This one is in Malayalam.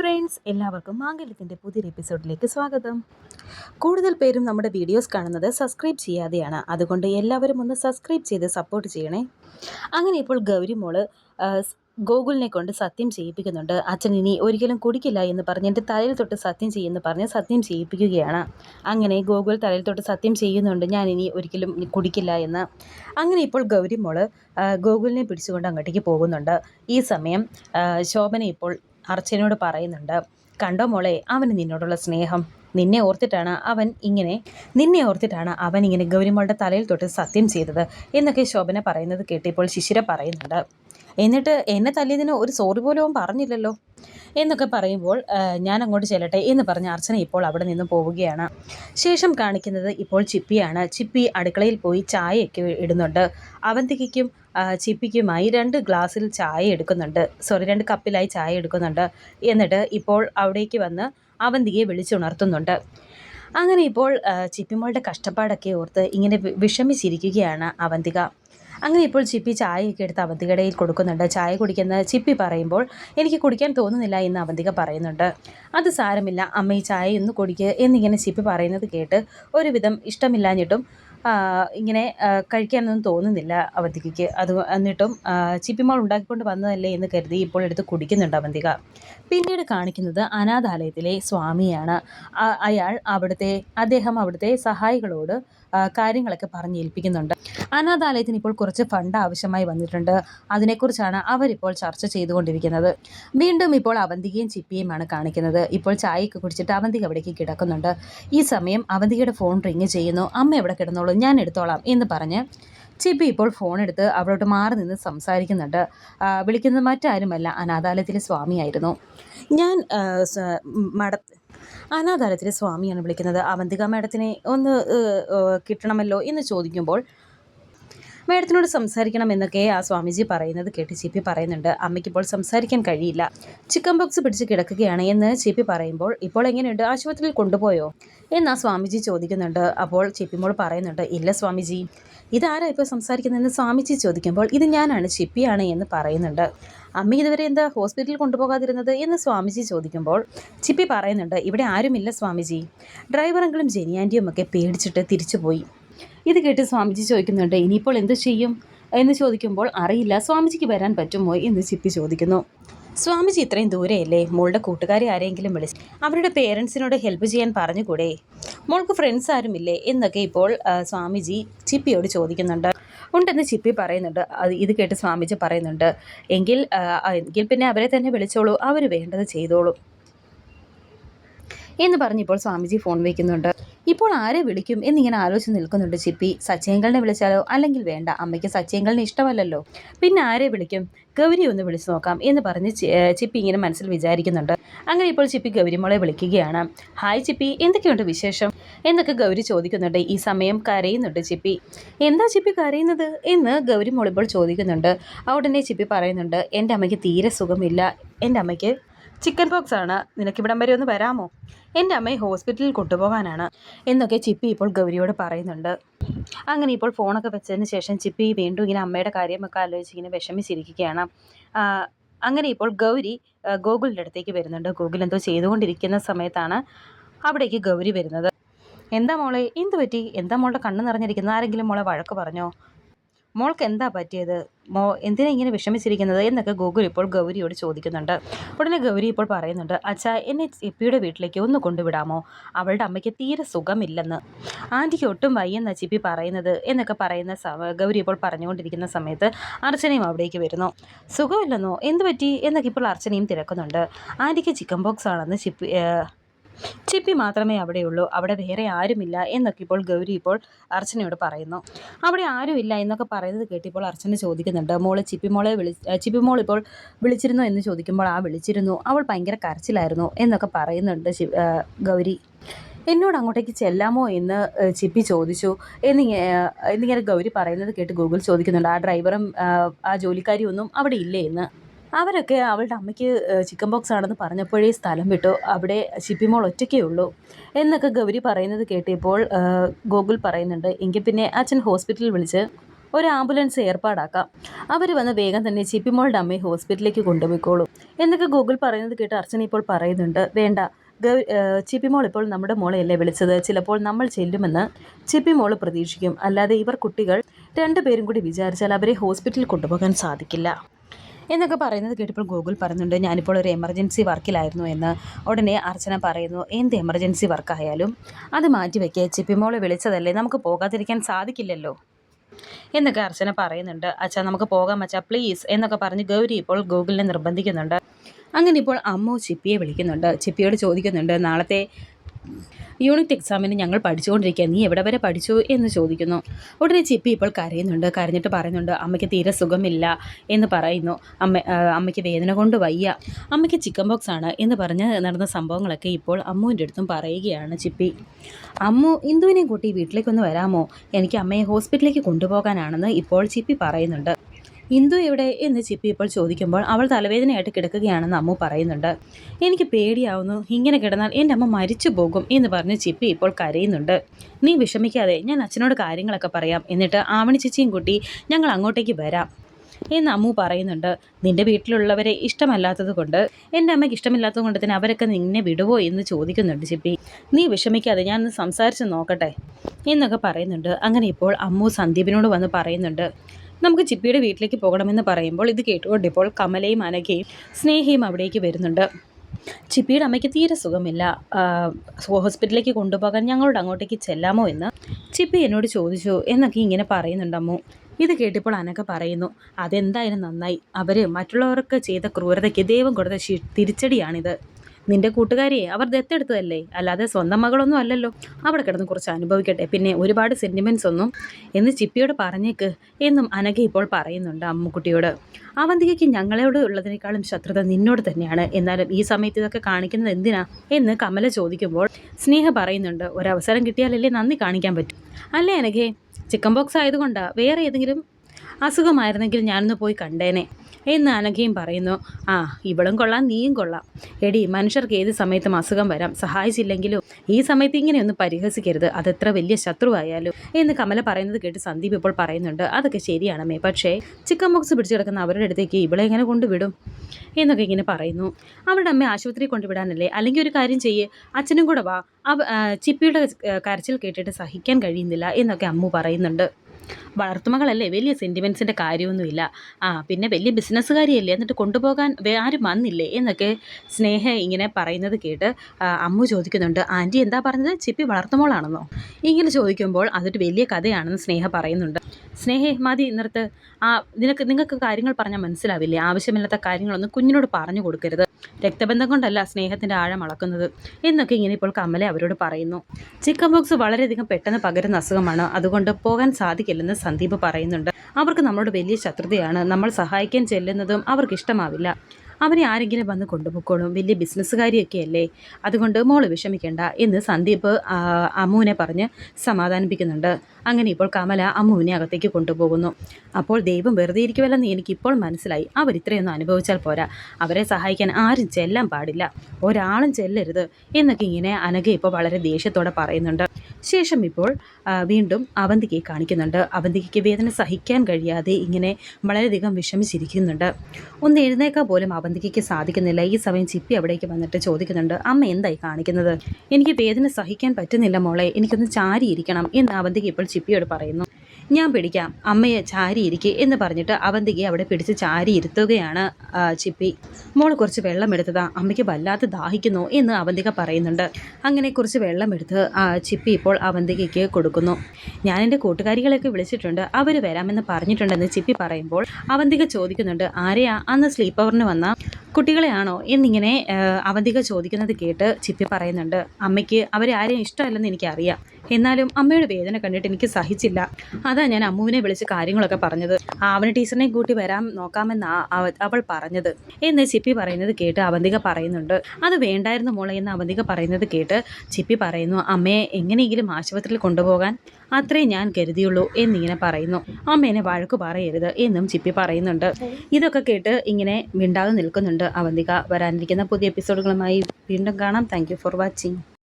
ഫ്രണ്ട്സ് എല്ലാവർക്കും മാംഗല്യത്തിന്റെ പുതിയൊരു എപ്പിസോഡിലേക്ക് സ്വാഗതം. കൂടുതൽ പേരും നമ്മുടെ വീഡിയോസ് കാണുന്നത് സബ്സ്ക്രൈബ് ചെയ്യാതെയാണ്. അതുകൊണ്ട് എല്ലാവരും ഒന്ന് സബ്സ്ക്രൈബ് ചെയ്ത് സപ്പോർട്ട് ചെയ്യണേ. അങ്ങനെ ഇപ്പോൾ ഗൗരി മോൾ ഗോകുലിനെ കൊണ്ട് സത്യം ചെയ്യിപ്പിക്കുന്നുണ്ട്. അച്ഛൻ ഇനി ഒരിക്കലും കുടിക്കില്ല എന്ന് പറഞ്ഞ് എന്റെ തലയിൽ തൊട്ട് സത്യം ചെയ്യുമെന്ന് പറഞ്ഞ് സത്യം ചെയ്യിപ്പിക്കുകയാണ്. അങ്ങനെ ഗോകുൽ തലയിൽ തൊട്ട് സത്യം ചെയ്യുന്നുണ്ട്. ഞാൻ ഇനി ഒരിക്കലും കുടിക്കില്ല എന്ന്. അങ്ങനെ ഇപ്പോൾ ഗൗരി മോൾ ഗോകുലിനെ പിടിച്ചുകൊണ്ട് അങ്ങോട്ടേക്ക് പോകുന്നുണ്ട്. ഈ സമയം ശോഭന ഇപ്പോൾ അർച്ചനയോട് പറയുന്നുണ്ട് കണ്ടോ മോളെ അവന് നിന്നോടുള്ള സ്നേഹം. നിന്നെ ഓർത്തിട്ടാണ് അവൻ ഇങ്ങനെ നിന്നെ ഓർത്തിട്ടാണ് അവൻ ഇങ്ങനെ ഗൗരിമോളുടെ തലയിൽ തൊട്ട് സത്യം ചെയ്തത് എന്നൊക്കെ ശോഭന പറയുന്നത് കേട്ടിപ്പോൾ ശിശിര പറയുന്നുണ്ട്. എന്നിട്ട് എന്നെ തല്ലിയതിന് ഒരു സോറി പോലും അവൻ പറഞ്ഞില്ലല്ലോ. എന്നൊക്കെ പറയുമ്പോൾ ഞാൻ അങ്ങോട്ട് ചെല്ലട്ടെ എന്ന് പറഞ്ഞ് അർച്ചന ഇപ്പോൾ അവിടെ നിന്ന് പോവുകയാണ്. ശേഷം കാണിക്കുന്നത് ഇപ്പോൾ ചിപ്പിയാണ്. ചിപ്പി അടുക്കളയിൽ പോയി ചായയൊക്കെ ഇടുന്നുണ്ട്. അവന്തികയ്ക്കും ചിപ്പിക്കുമായി രണ്ട് ഗ്ലാസ്സിൽ ചായ എടുക്കുന്നുണ്ട്. സോറി രണ്ട് കപ്പിലായി ചായ എടുക്കുന്നുണ്ട്. എന്നിട്ട് ഇപ്പോൾ അവിടേക്ക് വന്ന് അവന്തികയെ വിളിച്ചുണർത്തുന്നുണ്ട്. അങ്ങനെ ഇപ്പോൾ ചിപ്പിമോളുടെ കഷ്ടപ്പാടൊക്കെ ഓർത്ത് ഇങ്ങനെ വിഷമിച്ചിരിക്കുകയാണ് അവന്തിക. അങ്ങനെ ഇപ്പോൾ ചിപ്പി ചായയൊക്കെ എടുത്ത് അവന്തികടയിൽ കൊടുക്കുന്നുണ്ട്. ചായ കുടിക്കുന്ന ചിപ്പി പറയുമ്പോൾ എനിക്ക് കുടിക്കാൻ തോന്നുന്നില്ല എന്ന് അവന്തിക പറയുന്നുണ്ട്. അത് സാരമില്ല. അമ്മ ഈ ചായ ഒന്ന് കുടിക്കുക എന്നിങ്ങനെ ചിപ്പി പറയുന്നത് കേട്ട് ഒരുവിധം ഇഷ്ടമില്ലാഞ്ഞിട്ടും ഇങ്ങനെ കഴിക്കാനൊന്നും തോന്നുന്നില്ല അവന്തികയ്ക്ക്. അത് എന്നിട്ടും ചിപ്പിമാൾ ഉണ്ടാക്കിക്കൊണ്ട് വന്നതല്ലേ എന്ന് കരുതി ഇപ്പോൾ എടുത്ത് കുടിക്കുന്നുണ്ട് അവന്തിക. പിന്നീട് കാണിക്കുന്നത് അനാഥാലയത്തിലെ സ്വാമിയാണ്. അയാൾ അവിടുത്തെ അദ്ദേഹം അവിടുത്തെ സഹായികളോട് കാര്യങ്ങളൊക്കെ പറഞ്ഞേൽപ്പിക്കുന്നുണ്ട് അനാഥാലയത്തിന് ഇപ്പോൾ കുറച്ച് ഫണ്ട് ആവശ്യമായി വന്നിട്ടുണ്ട്. അതിനെക്കുറിച്ചാണ് അവരിപ്പോൾ ചർച്ച ചെയ്തുകൊണ്ടിരിക്കുന്നത്. വീണ്ടും ഇപ്പോൾ അവന്തികയും ചിപ്പിയുമാണ് കാണിക്കുന്നത്. ഇപ്പോൾ ചായയൊക്കെ കുടിച്ചിട്ട് അവന്തിക അവിടേക്ക് കിടക്കുന്നുണ്ട്. ഈ സമയം അവന്തികയുടെ ഫോൺ റിങ് ചെയ്യുന്നു. അമ്മ എവിടെ കിടന്നോളൂ? ഞാൻ എടുത്തോളാം എന്ന് പറഞ്ഞ് ചിപ്പി ഇപ്പോൾ ഫോൺ എടുത്ത് മാറി നിന്ന് സംസാരിക്കുന്നുണ്ട്. വിളിക്കുന്നത് മറ്റാരുമല്ല അനാഥാലയത്തിലെ സ്വാമിയായിരുന്നു. ഞാൻ മട അനാഥാലയത്തിലെ സ്വാമിയാണ് വിളിക്കുന്നത്. അവന്തിക മാഡത്തിനെ ഒന്ന് കിട്ടണമല്ലോ എന്ന് ചോദിക്കുമ്പോൾ മാഡത്തിനോട് സംസാരിക്കണം എന്നൊക്കെ ആ സ്വാമിജി പറയുന്നത് കേട്ട് ചിപ്പി പറയുന്നുണ്ട്. അമ്മയ്ക്കിപ്പോൾ സംസാരിക്കാൻ കഴിയില്ല. ചിക്കൻ ബോക്സ് പിടിച്ച് കിടക്കുകയാണ് എന്ന് ചിപ്പി പറയുമ്പോൾ ഇപ്പോൾ എങ്ങനെയുണ്ട്? ആശുപത്രിയിൽ കൊണ്ടുപോയോ? എന്നാ സ്വാമിജി ചോദിക്കുന്നുണ്ട്. അപ്പോൾ ചിപ്പിമോൾ പറയുന്നുണ്ട് ഇല്ല സ്വാമിജി. ഇതാരാ ഇപ്പോൾ സംസാരിക്കുന്നതെന്ന് സ്വാമിജി ചോദിക്കുമ്പോൾ ഇത് ഞാനാണ് ചിപ്പിയാണ് എന്ന് പറയുന്നുണ്ട്. അമ്മ ഇതുവരെ എന്താ ഹോസ്പിറ്റലിൽ കൊണ്ടുപോകാതിരുന്നത് എന്ന് സ്വാമിജി ചോദിക്കുമ്പോൾ ചിപ്പി പറയുന്നുണ്ട് ഇവിടെ ആരുമില്ല സ്വാമിജി. ഡ്രൈവറെങ്കിലും ജെനിയാന്റിയും ഒക്കെ പേടിച്ചിട്ട് തിരിച്ചുപോയി. ഇത് കേട്ട് സ്വാമിജി ചോദിക്കുന്നുണ്ട് ഇനിയിപ്പോൾ എന്ത് ചെയ്യും? എന്ന് ചോദിക്കുമ്പോൾ അറിയില്ല സ്വാമിജിക്ക് വരാൻ പറ്റുമോ? എന്ന് ചിപ്പി ചോദിക്കുന്നു. സ്വാമിജി ഇത്രയും ദൂരെയല്ലേ? മോളുടെ കൂട്ടുകാരെ ആരെങ്കിലും വിളിച്ച് അവരുടെ പേരൻസിനോട് ഹെൽപ്പ് ചെയ്യാൻ പറഞ്ഞുകൂടെ? മോൾക്ക് ഫ്രണ്ട്സ് ആരുമില്ലേ? എന്നൊക്കെ ഇപ്പോൾ സ്വാമിജി ചിപ്പിയോട് ചോദിക്കുന്നുണ്ട്. ഉണ്ടെന്ന് ചിപ്പി പറയുന്നുണ്ട്. അത് ഇത് കേട്ട് സ്വാമിജി പറയുന്നുണ്ട് എങ്കിൽ എങ്കിൽ പിന്നെ അവരെ തന്നെ വിളിച്ചോളൂ. അവർ വേണ്ടത് ചെയ്തോളൂ. എന്ന് പറഞ്ഞിപ്പോൾ സ്വാമിജി ഫോൺ വയ്ക്കുന്നുണ്ട്. ഇപ്പോൾ ആരെ വിളിക്കും എന്നിങ്ങനെ ആലോചിച്ച് നിൽക്കുന്നുണ്ട് ചിപ്പി. സച്ചിയങ്കളിനെ വിളിച്ചാലോ? അല്ലെങ്കിൽ വേണ്ട അമ്മയ്ക്ക് സച്ചിയങ്കളിനെ ഇഷ്ടമല്ലല്ലോ. പിന്നെ ആരെ വിളിക്കും? ഗൗരി ഒന്ന് വിളിച്ചു നോക്കാം എന്ന് പറഞ്ഞ് ചിപ്പി ഇങ്ങനെ മനസ്സിൽ വിചാരിക്കുന്നുണ്ട്. അങ്ങനെ ഇപ്പോൾ ചിപ്പി ഗൗരിമോളെ വിളിക്കുകയാണ്. ഹായ് ചിപ്പി എന്തൊക്കെയുണ്ട് വിശേഷം? എന്നൊക്കെ ഗൗരി ചോദിക്കുന്നുണ്ട്. ഈ സമയം കരയുന്നുണ്ട് ചിപ്പി. എന്താ ചിപ്പി കരയുന്നത്? എന്ന് ഗൗരി മോൾ ഇപ്പോൾ ചോദിക്കുന്നുണ്ട്. ഉടനെ ചിപ്പി പറയുന്നുണ്ട് എന്റെ അമ്മയ്ക്ക് തീരെ സുഖമില്ല. എന്റെ അമ്മയ്ക്ക് ചിക്കൻ പോക്സ് ആണ്. നിനക്ക് ഇവിടം വരെ ഒന്ന് വരാമോ? എന്റെ അമ്മയെ ഹോസ്പിറ്റലിൽ കൊണ്ടുപോകാനാണ്. എന്നൊക്കെ ചിപ്പി ഇപ്പോൾ ഗൗരിയോട് പറയുന്നുണ്ട്. അങ്ങനെ ഇപ്പോൾ ഫോണൊക്കെ വെച്ചതിന് ശേഷം ചിപ്പി വീണ്ടും ഇങ്ങനെ അമ്മയുടെ കാര്യമൊക്കെ ആലോചിച്ച് ഇങ്ങനെ വിഷമിച്ചിരിക്കുകയാണ്. അങ്ങനെ ഇപ്പോൾ ഗൗരി ഗോകുലിന്റെ അടുത്തേക്ക് വരുന്നുണ്ട്. ഗോകുൽ എന്തോ ചെയ്തുകൊണ്ടിരിക്കുന്ന സമയത്താണ് അവിടേക്ക് ഗൗരി വരുന്നത്. എന്താ മോളെ എന്ത് പറ്റി? എന്താ മോളുടെ കണ്ണ് നിറഞ്ഞിരിക്കുന്നത് ആരെങ്കിലും മോളെ വഴക്ക് പറഞ്ഞോ? മോൾക്ക് എന്താ പറ്റിയത്? മോ എന്തിനാ ഇങ്ങനെ വിഷമിച്ചിരിക്കുന്നത്? എന്നൊക്കെ ഗോകുൽ ഇപ്പോൾ ഗൗരിയോട് ചോദിക്കുന്നുണ്ട്. ഉടനെ ഗൗരി ഇപ്പോൾ പറയുന്നുണ്ട് അച്ഛാ എന്നെ ചിപ്പിയുടെ വീട്ടിലേക്ക് ഒന്ന് കൊണ്ടുവിടാമോ? അവളുടെ അമ്മയ്ക്ക് തീരെ സുഖമില്ലെന്ന്. ആന്റിക്ക് ഒട്ടും വയ്യെന്ന ചിപ്പി പറയുന്നത് എന്നൊക്കെ പറയുന്ന ഗൗരി ഇപ്പോൾ പറഞ്ഞുകൊണ്ടിരിക്കുന്ന സമയത്ത് അർച്ചനയും അവിടേക്ക് വരുന്നു. സുഖമില്ലെന്നോ? എന്ത് പറ്റി? എന്നൊക്കെ ഇപ്പോൾ അർച്ചനയും തിരക്കുന്നുണ്ട്. ആന്റിക്ക് ചിക്കൻ ബോക്സ് ആണെന്ന് ചിപ്പി ചിപ്പി മാത്രമേ അവിടെയുള്ളൂ. അവിടെ വേറെ ആരുമില്ല എന്നൊക്കെ ഇപ്പോൾ ഗൗരി ഇപ്പോൾ അർച്ചനയോട് പറയുന്നു. അവിടെ ആരുമില്ല എന്നൊക്കെ പറയുന്നത് കേട്ടിപ്പോൾ അർച്ചന ചോദിക്കുന്നുണ്ട്. മോൾ ചിപ്പി മോളെ വിളി ചിപ്പിമോൾ ചിപ്പി മോൾ ഇപ്പോൾ വിളിച്ചിരുന്നു എന്ന് ചോദിക്കുമ്പോൾ ആ വിളിച്ചിരുന്നു. അവൾ ഭയങ്കര കരച്ചിലായിരുന്നു എന്നൊക്കെ പറയുന്നുണ്ട് ഗൗരി. എന്നോട് അങ്ങോട്ടേക്ക് ചെല്ലാമോ എന്ന് ചിപ്പി ചോദിച്ചു. എന്നിങ്ങനെ എന്നിങ്ങനെ ഗൗരി പറയുന്നത് കേട്ട് ഗൂഗിൾ ചോദിക്കുന്നുണ്ട്. ആ ഡ്രൈവറും ആ, ജോലിക്കാരിയൊന്നും അവിടെ ഇല്ലേ എന്ന്. അവരൊക്കെ അവളുടെ അമ്മയ്ക്ക് ചിക്കൻ ബോക്സ് ആണെന്ന് പറഞ്ഞപ്പോഴേ സ്ഥലം വിട്ടു. അവിടെ ഷിപ്പിമോൾ ഒറ്റയ്ക്കേ ഉള്ളൂ. എന്നൊക്കെ ഗൗരി പറയുന്നത് കേട്ടപ്പോൾ ഗോകുൽ പറയുന്നുണ്ട് എങ്കിൽ പിന്നെ അച്ഛൻ ഹോസ്പിറ്റലിൽ വിളിച്ച് ഒരു ആംബുലൻസ് ഏർപ്പാടാക്കാം. അവർ വന്ന് വേഗം തന്നെ ചിപ്പിമോളുടെ അമ്മയെ ഹോസ്പിറ്റലിലേക്ക് കൊണ്ടുപോയിക്കോളൂ. എന്നൊക്കെ ഗൂഗിൾ പറയുന്നത് കേട്ട് അർച്ചന ഇപ്പോൾ പറയുന്നുണ്ട് വേണ്ട ചിപ്പിമോൾ ഇപ്പോൾ നമ്മുടെ മോളെയല്ലേ വിളിച്ചത്. ചിലപ്പോൾ നമ്മൾ ചെല്ലുമെന്ന് ചിപ്പിമോൾ പ്രതീക്ഷിക്കും. അല്ലാതെ ഇവർ കുട്ടികൾ രണ്ടുപേരും കൂടി വിചാരിച്ചാൽ അവരെ ഹോസ്പിറ്റലിൽ കൊണ്ടുപോകാൻ സാധിക്കില്ല. എന്നൊക്കെ പറയുന്നത് കേട്ടപ്പോൾ ഗൂഗിൾ പറയുന്നുണ്ട് ഞാനിപ്പോൾ ഒരു എമർജൻസി വർക്കിലായിരുന്നു എന്ന്. ഉടനെ അർച്ചന പറയുന്നു എന്ത് എമർജൻസി വർക്കായാലും അത് മാറ്റിവെക്കുക ചിപ്പിമോളെ വിളിച്ചതല്ലേ നമുക്ക് പോകാതിരിക്കാൻ സാധിക്കില്ലല്ലോ എന്നൊക്കെ അർച്ചന പറയുന്നുണ്ട്. അച്ഛാ നമുക്ക് പോകാം അച്ഛാ പ്ലീസ് എന്നൊക്കെ പറഞ്ഞ് ഗൗരി ഇപ്പോൾ ഗൂഗിളിനെ നിർബന്ധിക്കുന്നുണ്ട്. അങ്ങനെ ഇപ്പോൾ അമ്മു ചിപ്പിയെ വിളിക്കുന്നുണ്ട്. ചിപ്പിയോട് ചോദിക്കുന്നുണ്ട് നാളത്തെ യൂണിറ്റ് എക്സാമിന് ഞങ്ങൾ പഠിച്ചുകൊണ്ടിരിക്കുക നീ എവിടെ വരെ പഠിച്ചു എന്ന് ചോദിക്കുന്നു. ഉടനെ ചിപ്പി ഇപ്പോൾ കരയുന്നുണ്ട്. കരഞ്ഞിട്ട് പറയുന്നുണ്ട് അമ്മയ്ക്ക് തീരെ സുഖമില്ല എന്ന് പറയുന്നു. അമ്മ അമ്മയ്ക്ക് വേദന കൊണ്ട് വയ്യ. അമ്മയ്ക്ക് ചിക്കൻ ബോക്സ് ആണ് എന്ന് പറഞ്ഞ് നടന്ന സംഭവങ്ങളൊക്കെ ഇപ്പോൾ അമ്മുവിന്റെ അടുത്തും പറയുകയാണ് ചിപ്പി. അമ്മു ഇന്ദുവിനെയും കൂട്ടി വീട്ടിലേക്കൊന്ന് വരാമോ? എനിക്ക് അമ്മയെ ഹോസ്പിറ്റലിലേക്ക് കൊണ്ടുപോകാനാണെന്ന് ഇപ്പോൾ ചിപ്പി പറയുന്നുണ്ട്. ഇന്ദു എവിടെ? എന്ന് ചിപ്പി ഇപ്പോൾ ചോദിക്കുമ്പോൾ അവൾ തലവേദനയായിട്ട് കിടക്കുകയാണെന്ന് അമ്മു പറയുന്നുണ്ട്. എനിക്ക് പേടിയാവുന്നു. ഇങ്ങനെ കിടന്നാൽ എന്റെ അമ്മ മരിച്ചു പോകും എന്ന് പറഞ്ഞ് ചിപ്പി ഇപ്പോൾ കരയുന്നുണ്ട്. നീ വിഷമിക്കാതെ ഞാൻ അച്ഛനോട് കാര്യങ്ങളൊക്കെ പറയാം. എന്നിട്ട് ആവണി ചേച്ചിയും കൂട്ടി ഞങ്ങൾ അങ്ങോട്ടേക്ക് വരാം എന്ന് അമ്മു പറയുന്നുണ്ട്. നിന്റെ വീട്ടിലുള്ളവരെ ഇഷ്ടമല്ലാത്തത് കൊണ്ട് എന്റെ അമ്മയ്ക്ക് ഇഷ്ടമില്ലാത്തത് കൊണ്ട് തന്നെ അവരൊക്കെ നിന്നെ വിടുവോ? എന്ന് ചോദിക്കുന്നുണ്ട് ചിപ്പി. നീ വിഷമിക്കാതെ ഞാൻ സംസാരിച്ച് നോക്കട്ടെ എന്നൊക്കെ പറയുന്നുണ്ട്. അങ്ങനെ ഇപ്പോൾ അമ്മു സന്ദീപിനോട് വന്ന് പറയുന്നുണ്ട്. നമുക്ക് ചിപ്പിയുടെ വീട്ടിലേക്ക് പോകണമെന്ന് പറയുമ്പോൾ ഇത് കേട്ടുകൊണ്ടിപ്പോൾ കമലയും അനഘയും സ്നേഹയും അവിടേക്ക് വരുന്നുണ്ട്. ചിപ്പിയുടെ അമ്മയ്ക്ക് തീരെ സുഖമില്ല. ഹോസ്പിറ്റലിലേക്ക് കൊണ്ടുപോകാൻ ഞങ്ങളോട് അങ്ങോട്ടേക്ക് ചെല്ലാമോ എന്ന് ചിപ്പി എന്നോട് ചോദിച്ചു. എന്നൊക്കെ ഇങ്ങനെ പറയുന്നുണ്ട് അമ്മു. ഇത് കേട്ടിപ്പോൾ അനക്ക പറയുന്നു അതെന്തായാലും നന്നായി. അവർ മറ്റുള്ളവർക്ക് ചെയ്ത ക്രൂരതയ്ക്ക് ദൈവം കൊടുത്ത തിരിച്ചടിയാണിത്. നിന്റെ കൂട്ടുകാരിയെ അവർ ദത്തെടുത്തതല്ലേ? അല്ലാതെ സ്വന്തം മകളൊന്നും അല്ലല്ലോ. അവിടെ കിടന്ന് കുറച്ച് അനുഭവിക്കട്ടെ. പിന്നെ ഒരുപാട് സെന്റിമെന്റ്സ് ഒന്നും എന്ന് ചിപ്പിയോട് പറഞ്ഞേക്ക് എന്നും അനഘ ഇപ്പോൾ പറയുന്നുണ്ട് അമ്മുക്കുട്ടിയോട്. അവന്തികയ്ക്ക് ഞങ്ങളോട് ഉള്ളതിനേക്കാളും ശത്രുത നിന്നോട് തന്നെയാണ്. എന്നാലും ഈ സമയത്ത് ഇതൊക്കെ കാണിക്കുന്നത് എന്തിനാ എന്ന് കമല ചോദിക്കുമ്പോൾ സ്നേഹ പറയുന്നുണ്ട് ഒരവസരം കിട്ടിയാലല്ലേ നന്ദി കാണിക്കാൻ പറ്റും. അല്ലേ അനഘേ? ചിക്കൻ ബോക്സ് ആയതുകൊണ്ടാ വേറെ ഏതെങ്കിലും അസുഖമായിരുന്നെങ്കിൽ ഞാനൊന്ന് പോയി കണ്ടേനെ. എന്ന് അനഘയും പറയുന്നു. ആ ഇവളും കൊള്ളാം നീയും കൊള്ളാം. എടി മനുഷ്യർക്ക് ഏത് സമയത്തും അസുഖം വരാം. സഹായിച്ചില്ലെങ്കിലും ഈ സമയത്ത് ഇങ്ങനെയൊന്നും പരിഹസിക്കരുത്. അതെത്ര വലിയ ശത്രുവായാലും. എന്ന് കമല പറയുന്നത് കേട്ട് സന്ദീപ് ഇപ്പോൾ പറയുന്നുണ്ട്. അതൊക്കെ ശരിയാണമേ പക്ഷേ ചിക്കൻ ബോക്സ് പിടിച്ചു കിടക്കുന്ന അവരുടെ അടുത്തേക്ക് ഇവളെ എങ്ങനെ കൊണ്ടുവിടും? എന്നൊക്കെ ഇങ്ങനെ പറയുന്നു. അവരുടെ അമ്മ ആശുപത്രി കൊണ്ടുവിടാനല്ലേ? അല്ലെങ്കിൽ ഒരു കാര്യം ചെയ്യേ. അച്ഛനും കൂടെ വാ. ചിപ്പിയുടെ കരച്ചിൽ കേട്ടിട്ട് സഹിക്കാൻ കഴിയുന്നില്ല എന്നൊക്കെ അമ്മു പറയുന്നുണ്ട്. വളർത്തുമകളല്ലേ? വലിയ സെന്റിമെൻസിന്റെ കാര്യമൊന്നുമില്ല. ആ പിന്നെ വലിയ ബിസിനസ്സുകാരിയല്ലേ എന്നിട്ട് കൊണ്ടുപോകാൻ ആരും വന്നില്ലേ? എന്നൊക്കെ സ്നേഹ ഇങ്ങനെ പറയുന്നത് കേട്ട് അമ്മു ചോദിക്കുന്നുണ്ട് ആന്റി എന്താ പറഞ്ഞത്? ചിപ്പി വളർത്തുമോളാണെന്നോ? ഇങ്ങനെ ചോദിക്കുമ്പോൾ അതൊരു വലിയ കഥയാണെന്ന് സ്നേഹ പറയുന്നുണ്ട്. സ്നേഹ മതി നിർത്ത്. ആ നിനക്ക് നിങ്ങൾക്ക് കാര്യങ്ങൾ പറഞ്ഞാൽ മനസ്സിലാവില്ലേ? ആവശ്യമില്ലാത്ത കാര്യങ്ങളൊന്നും കുഞ്ഞിനോട് പറഞ്ഞു കൊടുക്കരുത്. രക്തബന്ധം കൊണ്ടല്ല സ്നേഹത്തിന്റെ ആഴം അളക്കുന്നത് എന്നൊക്കെ ഇങ്ങനെ ഇപ്പോൾ കമല അവരോട് പറയുന്നു. ചിക്കൻ ബോക്സ് വളരെയധികം പെട്ടെന്ന് പകരുന്ന അസുഖമാണ്. അതുകൊണ്ട് പോകാൻ സാധിക്കില്ലെന്ന് സന്ദീപ് പറയുന്നുണ്ട്. അവർക്ക് നമ്മളോട് വലിയ ശത്രുതയാണ്. നമ്മൾ സഹായിക്കാൻ ചെല്ലുന്നതും അവർക്ക് ഇഷ്ടമാവില്ല അവരെ ആരെങ്കിലും വന്ന് കൊണ്ടുപോയിക്കോളും. വലിയ ബിസിനസ്സുകാരിയൊക്കെ അല്ലേ? അതുകൊണ്ട് മോൾ വിഷമിക്കേണ്ട എന്ന് സന്ദീപ് അമ്മുവിനെ പറഞ്ഞ് സമാധാനിപ്പിക്കുന്നുണ്ട്. അങ്ങനെ ഇപ്പോൾ കമല അമ്മുവിനെ അകത്തേക്ക് കൊണ്ടുപോകുന്നു. അപ്പോൾ ദൈവം വെറുതെ ഇരിക്കുമല്ലെന്ന് എനിക്കിപ്പോൾ മനസ്സിലായി. അവർ ഇത്രയൊന്നും അനുഭവിച്ചാൽ പോരാ. അവരെ സഹായിക്കാൻ ആരും ചെല്ലാൻ പാടില്ല. ഒരാളും ചെല്ലരുത് എന്നൊക്കെ ഇങ്ങനെ അനഘ ഇപ്പോൾ വളരെ ദേഷ്യത്തോടെ പറയുന്നുണ്ട്. ശേഷം ഇപ്പോൾ വീണ്ടും അവന്തികയെ കാണിക്കുന്നുണ്ട്. അവന്തികയ്ക്ക് വേദന സഹിക്കാൻ കഴിയാതെ ഇങ്ങനെ വളരെയധികം വിഷമിച്ചിരിക്കുന്നുണ്ട്. ഒന്ന് എഴുന്നേക്കാൻ പോലും അവന്തികയ്ക്ക് സാധിക്കുന്നില്ല. ഈ സമയം ചിപ്പി അവിടേക്ക് വന്നിട്ട് ചോദിക്കുന്നുണ്ട് അമ്മ എന്തായി കാണിക്കുന്നത്? എനിക്ക് വേദന സഹിക്കാൻ പറ്റുന്നില്ല മോളെ. എനിക്കൊന്ന് ചാരിയിരിക്കണം എന്ന് അവന്തിക ഇപ്പോൾ ചിപ്പിയോട് പറയുന്നു. ഞാൻ പിടിക്കാം അമ്മയെ ചാരി ഇരിക്കെ എന്ന് പറഞ്ഞിട്ട് അവന്തികയെ അവിടെ പിടിച്ച് ചാരി ഇരുത്തുകയാണ് ചിപ്പി. മോൾ കുറച്ച് വെള്ളം എടുത്തതാ അമ്മയ്ക്ക് വല്ലാത്ത ദാഹിക്കുന്നു എന്ന് അവന്തിക പറയുന്നുണ്ട്. അങ്ങനെ കുറച്ച് വെള്ളം എടുത്ത് ചിപ്പി ഇപ്പോൾ അവന്തികയ്ക്ക് കൊടുക്കുന്നു. ഞാൻ എന്റെ കൂട്ടുകാരികളെയൊക്കെ വിളിച്ചിട്ടുണ്ട് അവർ വരാമെന്ന് പറഞ്ഞിട്ടുണ്ടെന്ന് ചിപ്പി പറയുമ്പോൾ അവന്തിക ചോദിക്കുന്നുണ്ട് ആരെയാ? അന്ന് സ്ലീപ്പ് അവറിന് വന്ന കുട്ടികളെയാണോ? എന്നിങ്ങനെ അവന്തിക ചോദിക്കുന്നത് കേട്ട് ചിപ്പി പറയുന്നുണ്ട് അമ്മയ്ക്ക് അവരെ ആരെയും ഇഷ്ടമല്ലെന്ന് എനിക്കറിയാം. എന്നാലും അമ്മയുടെ വേദന കണ്ടിട്ട് എനിക്ക് സഹിച്ചില്ല. അതാ ഞാൻ അമ്മുവിനെ വിളിച്ച് കാര്യങ്ങളൊക്കെ പറഞ്ഞത്. അവന് ടീച്ചറിനെ കൂട്ടി വരാൻ നോക്കാമെന്നാ അവ- അവൾ പറഞ്ഞത്. എന്ന് ചിപ്പി പറയുന്നത് കേട്ട് അവന്തിക പറയുന്നുണ്ട്. അത് വേണ്ടായിരുന്നു മോളെ എന്ന് അവന്തിക പറയുന്നത് കേട്ട് ചിപ്പി പറയുന്നു അമ്മയെ എങ്ങനെയെങ്കിലും ആശുപത്രിയിൽ കൊണ്ടുപോകാൻ? അത്രേ ഞാൻ കരുതിയുള്ളൂ എന്നിങ്ങനെ പറയുന്നു. അമ്മേനെ വഴക്ക് പറയരുത് എന്നും ചിപ്പി പറയുന്നുണ്ട്. ഇതൊക്കെ കേട്ട് ഇങ്ങനെ മിണ്ടാതെ നിൽക്കുന്നുണ്ട് അവന്തിക. വരാനിരിക്കുന്ന പുതിയ എപ്പിസോഡുകളുമായി വീണ്ടും കാണാം. Thank for watching